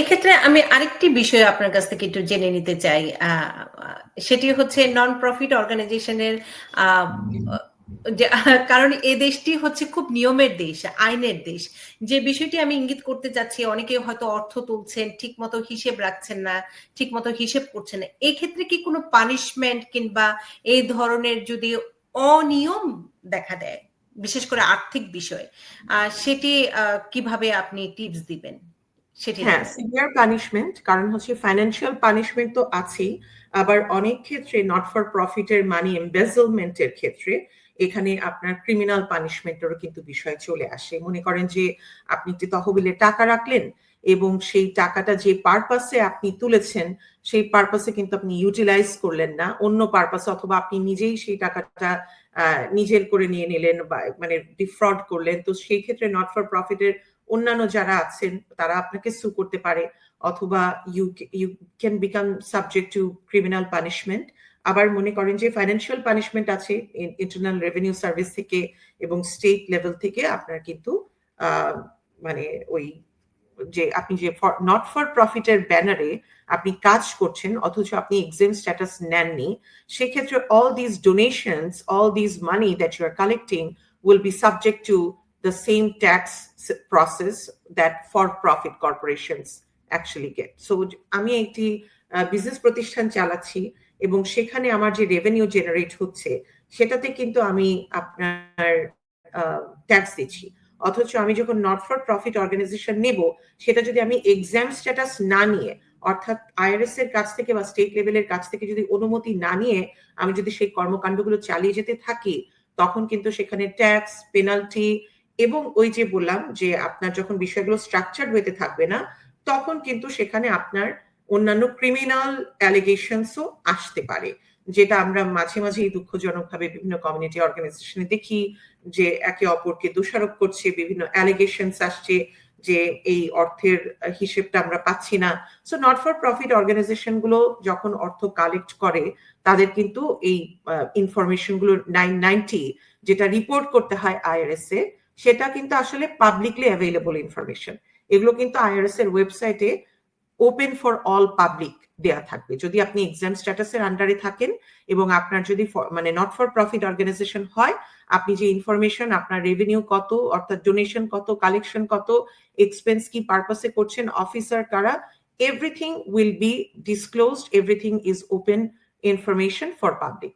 এক্ষেত্রে আমি আরেকটি বিষয় আপনার কাছ থেকে একটু জেনে নিতে চাই সেটি হচ্ছে নন প্রফিট অর্গানাইজেশনের কারণ এ দেশটি হচ্ছে খুব নিয়মের দেশ, আইনের দেশ। যে বিষয়টি আমি ইঙ্গিত করতে চাচ্ছি, অনেকে হয়তো অর্থ তুলছেন ঠিক মতো হিসেব রাখছেন না ঠিক মতো হিসেব করছেন না। এক্ষেত্রে কি কোনো পানিশমেন্ট কিংবা এই ধরনের যদি অনিয়ম দেখা দেয়, বিশেষ করে আর্থিক বিষয় সেটি কীভাবে আপনি টিপস দিবেন? সেটি হ্যাঁ সিভিয়ার পানিশমেন্ট কারণ হচ্ছে ফাইন্যান্সিয়াল পানিশমেন্ট তো আছেই। আবার অনেক ক্ষেত্রে নট ফর প্রফিটের মানি এমবেজলমেন্টের ক্ষেত্রে এখানে আপনার ক্রিমিনাল পানিশমেন্টেরও কিন্তু বিষয় চলে আসে। মনে করেন যে আপনি একটি তহবিলে টাকা রাখলেন এবং সেই টাকাটা যে পারপাসে আপনি তুলেছেন সেই পারপাসে কিন্তু আপনি ইউটিলাইজ করলেন না। অন্য পারপাসে অথবা আপনি নিজেই সেই টাকাটা নিজের করে নিয়ে নিলেন বা মানে ডিফ্রড করলেন। তো সেই ক্ষেত্রে নট ফর প্রফিটের অন্যান্য যারা আছেন, তারা আপনাকে সু করতে পারে অথবা you you can become subject to criminal punishment আবার মনে করেন যে ফাইন্যান্সিয়াল পানিশমেন্ট আছে ইন্টারনাল রেভিনিউ সার্ভিস থেকে এবং স্টেট লেভেল থেকে আপনার কিন্তু মানে ওই যে আপনি যে নট ফর প্রফিটের ব্যানারে আপনি কাজ করছেন, অথচ আপনি এক্সাম স্ট্যাটাস নেননি, সেক্ষেত্রে all this donations all this money that you are collecting will be subject to same tax process that for profit corporations actually get so আমি একটি বিজনেস প্রতিষ্ঠান চালাচ্ছি এবং সেখানে আমার যে রেভিনিউ জেনারেট হচ্ছে, সেটাতে কিন্তু আমি আপনার ট্যাক্স দিচ্ছি। অথচ আমি যখন নট ফর প্রফিট অর্গানাইজেশন নেব, সেটা যদি আমি এক্সাম স্ট্যাটাস না নিয়ে, অর্থাৎ আইআরএস এর কাছ থেকে বা স্টেট লেভেলের কাছ থেকে যদি অনুমতি না নিয়ে, আমি যদি সেই কর্মকাণ্ডগুলো চালিয়ে যেতে থাকি, তখন কিন্তু সেখানে ট্যাক্স পেনাল্টি এবং ওই যে বললাম যে আপনার যখন বিষয়গুলো স্ট্রাকচার হইতে থাকবে না, তখন কিন্তু সেখানে আপনার অন্যান্য ক্রিমিনাল অ্যালিগেশনসও আসতে পারে। যেটা আমরা মাঝে মাঝেই দুঃখজনকভাবে বিভিন্ন কমিউনিটি অর্গানাইজেশনে দেখি যে একে অপরকে দোষারোপ করছে, বিভিন্ন অ্যালিগেশনস আসছে যে এই অর্থের হিসেবটা আমরা পাচ্ছি না। সো নট ফর প্রফিট অর্গানাইজেশনগুলো যখন অর্থ কালেক্ট করে, তাদের কিন্তু এই ইনফরমেশনগুলো নাইন নাইনটি যেটা রিপোর্ট করতে হয় আইআরএস এ সেটা কিন্তু আসলে পাবলিকলি অ্যাভেলেবল ইনফরমেশন এগুলো কিন্তু আইআরএস এর ওয়েবসাইটে ওপেন ফর অল পাবলিক দেয়া থাকবে। যদি আপনি এক্সাম স্ট্যাটাসের আন্ডারে থাকেন এবং আপনার যদি মানে নট ফর প্রফিট অর্গানাইজেশন হয়, আপনি যে ইনফরমেশন আপনার রেভিনিউ কত, অর্থাৎ ডোনেশন কত কালেকশন কত এক্সপেন্স কি পারপাসে করছেন অফিসার কারা everything will be disclosed everything is open information for public